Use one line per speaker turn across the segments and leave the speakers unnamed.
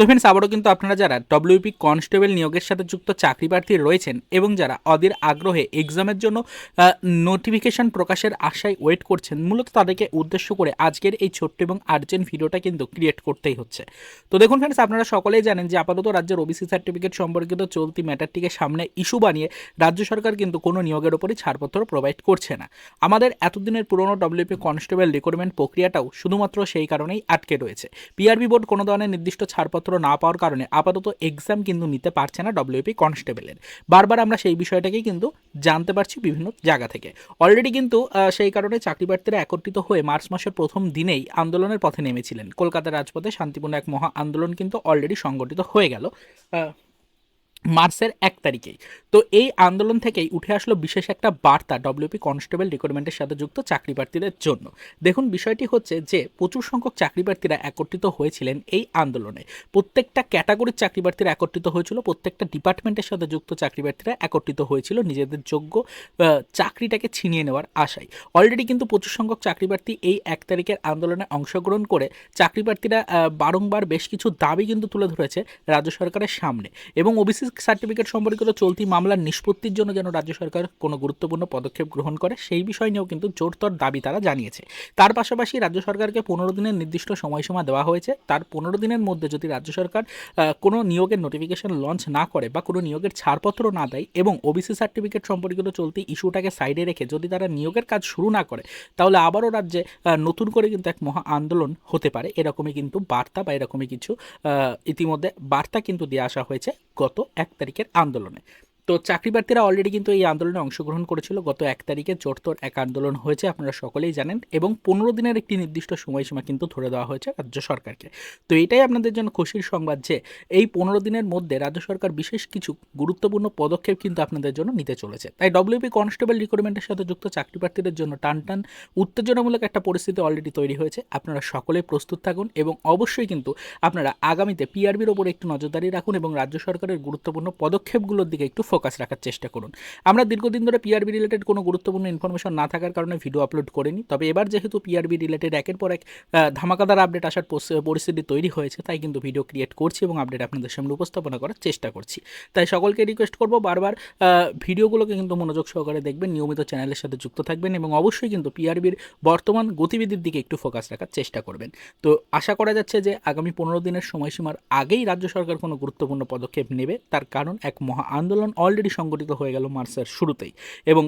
তো ফ্রেন্ডস আবারও কিন্তু আপনারা যারা ডব্লিউপি কনস্টেবল নিয়োগের সাথে যুক্ত চাকরি প্রার্থী রয়েছেন এবং যারা অধীর আগ্রহে এক্সামের জন্য নোটিফিকেশন প্রকাশের আশায় ওয়েট করছেন, মূলত তাদেরকে উদ্দেশ্য করে আজকের এই ছোট্ট এবং আর্জেন্ট ভিডিওটা কিন্তু ক্রিয়েট করতেই হচ্ছে। তো দেখুন ফ্রেন্ডস আপনারা সকলেই জানেন যে আপাতত রাজ্যের ওবিসি সার্টিফিকেট সম্পর্কিত চলতি ম্যাটারটিকে সামনে ইস্যু বানিয়ে রাজ্য সরকার কিন্তু কোনো নিয়োগের ওপরই ছাড়পত্র প্রোভাইড করছে না। আমাদের এতদিনের পুরনো ডব্লিউপি কনস্টেবল রিক্রুটমেন্ট প্রক্রিয়াটাও শুধুমাত্র সেই কারণেই আটকে রয়েছে। পিআরবি বোর্ড কোনো ধরনের নির্দিষ্ট ছাড়পত্র না পাওয়ার কারণে আপাতত এক্সাম কিন্তু নিতে পারছে না ডব্লিউপি কনস্টেবলের বারবার আমরা সেই বিষয়টাকেই কিন্তু জানতে পারছি বিভিন্ন জায়গা থেকে। অলরেডি কিন্তু সেই কারণে চাকরি প্রার্থীরা একত্রিত হয়ে মার্চ মাসের প্রথম দিনেই আন্দোলনের পথে নেমেছিলেন। কলকাতার রাজপথে শান্তিপূর্ণ এক মহা আন্দোলন কিন্তু অলরেডি সংগঠিত হয়ে গেল। মার্চের এক তারিখেই। তো এই আন্দোলন থেকেই উঠে আসলো বিশেষ একটা বার্তা ডব্লিউপি কনস্টেবল রিক্রুটমেন্টের সাথে যুক্ত চাকরি প্রার্থীদের জন্য। দেখুন, বিষয়টি হচ্ছে যে, প্রচুর সংখ্যক চাকরি প্রার্থীরা একত্রিত হয়েছিলেন এই আন্দোলনে। প্রত্যেকটা ক্যাটাগরির চাকরি প্রার্থীরা একত্রিত হয়েছিল, প্রত্যেকটা ডিপার্টমেন্টের সাথে যুক্ত চাকরি প্রার্থীরা একত্রিত হয়েছিল নিজেদের যোগ্য চাকরিটাকে ছিনিয়ে নেওয়ার আশায়। অলরেডি কিন্তু প্রচুর সংখ্যক চাকরি প্রার্থী এই এক তারিখের আন্দোলনে অংশগ্রহণ করে চাকরি প্রার্থীরা বারংবার বেশ কিছু দাবি কিন্তু তুলে ধরেছে রাজ্য সরকারের সামনে। এবং ওবিসি সার্টিফিকেট সম্পর্কিত চলতি মামলার নিষ্পত্তির জন্য যেন রাজ্য সরকার কোনো গুরুত্বপূর্ণ পদক্ষেপ গ্রহণ করে, সেই বিষয় নিয়েও কিন্তু জোরতর দাবি তারা জানিয়েছে। তার পাশাপাশি রাজ্য সরকারকে পনেরো দিনের নির্দিষ্ট সময়সীমা দেওয়া হয়েছে। তার পনেরো দিনের মধ্যে যদি রাজ্য সরকার কোনো নিয়োগের নোটিফিকেশন লঞ্চ না করে বা কোনো নিয়োগের ছাড়পত্র না দেয় এবং ওবিসি সার্টিফিকেট সম্পর্কিত চলতি ইস্যুটাকে সাইডে রেখে যদি তারা নিয়োগের কাজ শুরু না করে, তাহলে আবারও রাজ্যে নতুন করে কিন্তু এক মহা আন্দোলন হতে পারে। এরকমই কিন্তু বার্তা বা এরকমই কিছু ইতিমধ্যে বার্তা কিন্তু দিয়ে আসা হয়েছে। গত এক তারিখের আন্দোলনে। তো চাকরি প্রার্থীরা অলরেডি কিন্তু এই আন্দোলনে অংশগ্রহণ করেছিল। গত এক তারিখে জোরতোর এক আন্দোলন হয়েছে, আপনারা সকলেই জানেন। এবং পনেরো দিনের একটি নির্দিষ্ট সময়সীমা কিন্তু ধরে দেওয়া হয়েছে রাজ্য সরকারকে। তো এটাই আপনাদের জন্য খুশির সংবাদ যে, এই পনেরো দিনের মধ্যে রাজ্য সরকার বিশেষ কিছু গুরুত্বপূর্ণ পদক্ষেপ কিন্তু আপনাদের জন্য নিতে চলেছে। তাই ডব্লিউপি কনস্টেবল রিক্রুটমেন্টের সাথে যুক্ত চাকরি প্রার্থীদের জন্য টান টান উত্তেজনামূলক একটা পরিস্থিতি অলরেডি তৈরি হয়েছে। আপনারা সকলে প্রস্তুত থাকুন এবং অবশ্যই কিন্তু আপনারা আগামীতে পিআরবির ওপর একটু নজরদারি রাখুন এবং রাজ্য সরকারের গুরুত্বপূর্ণ পদক্ষেপগুলোর দিকে একটু ফোকাস রাখার চেষ্টা করুন। আমরা দীর্ঘদিন ধরে পিআরবি রিলেটেড কোনো গুরুত্বপূর্ণ ইনফরমেশন না থাকার কারণে ভিডিও আপলোড করিনি। তবে এবার যেহেতু পিআরবি রিলেটেড একের পর এক ধামাকাদার আপডেট আসার পরিস্থিতি তৈরি হয়েছে, তাই কিন্তু ভিডিও ক্রিয়েট করছি এবং আপডেট আপনাদের সামনে উপস্থাপনা করার চেষ্টা করছি। তাই সকলকে রিকোয়েস্ট করব বারবার ভিডিওগুলোকে কিন্তু মনোযোগ সহকারে দেখবেন, নিয়মিত চ্যানেলের সাথে যুক্ত থাকবেন এবং অবশ্যই কিন্তু পিআরবির বর্তমান গতিবিধির দিকে একটু ফোকাস রাখার চেষ্টা করবেন। তো আশা করা যাচ্ছে যে আগামী পনেরো দিনের সময়সীমার আগেই রাজ্য সরকার কোনো গুরুত্বপূর্ণ পদক্ষেপ নেবে, তার কারণ এক মহা আন্দোলন অলরেডি সংগঠিত হয়ে গেল মার্চের শুরুতেই। এবং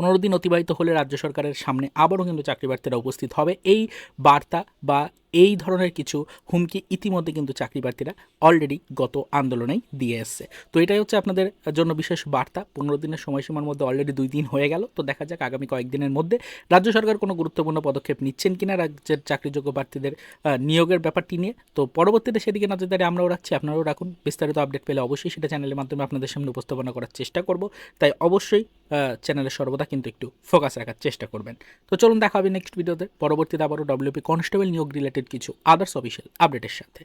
পনেরো দিন অতিবাহিত হলে রাজ্য সরকারের সামনে আবারও কিন্তু চাকরি প্রার্থীরা উপস্থিত হবে। এই বার্তা বা এই ধরনের কিছু হুমকি ইতিমধ্যে কিন্তু চাকরি প্রার্থীরা অলরেডি গত আন্দোলনেই দিয়ে এসছে। তো এটাই হচ্ছে আপনাদের জন্য বিশেষ বার্তা। পনেরো দিনের সময়সীমার মধ্যে অলরেডি দুই দিন হয়ে গেল। তো দেখা যাক আগামী কয়েকদিনের মধ্যে রাজ্য সরকার কোনো গুরুত্বপূর্ণ পদক্ষেপ নিচ্ছেন কিনা, রাজ্যের চাকরিযোগ্য প্রার্থীদের নিয়োগের ব্যাপারটি নিয়ে। তো পরবর্তীতে সেদিকে নজরদারি আমরাও রাখছি, আপনারাও রাখুন। বিস্তারিত আপডেট পেলে অবশ্যই সেটা চ্যানেলের মাধ্যমে আপনাদের সামনে উপস্থাপনা করার চেষ্টা করব। তাই অবশ্যই চ্যানেলের সর্বদা কিন্তু একটু ফোকাস রাখার চেষ্টা করবেন। তো চলুন দেখা হবে নেক্সট ভিডিওতে পরবর্তীতে আবারও ডব্লিউপি কনস্টেবল নিয়োগ রিলেটেড কিছু আদার্স অফিসিয়াল আপডেটের সাথে।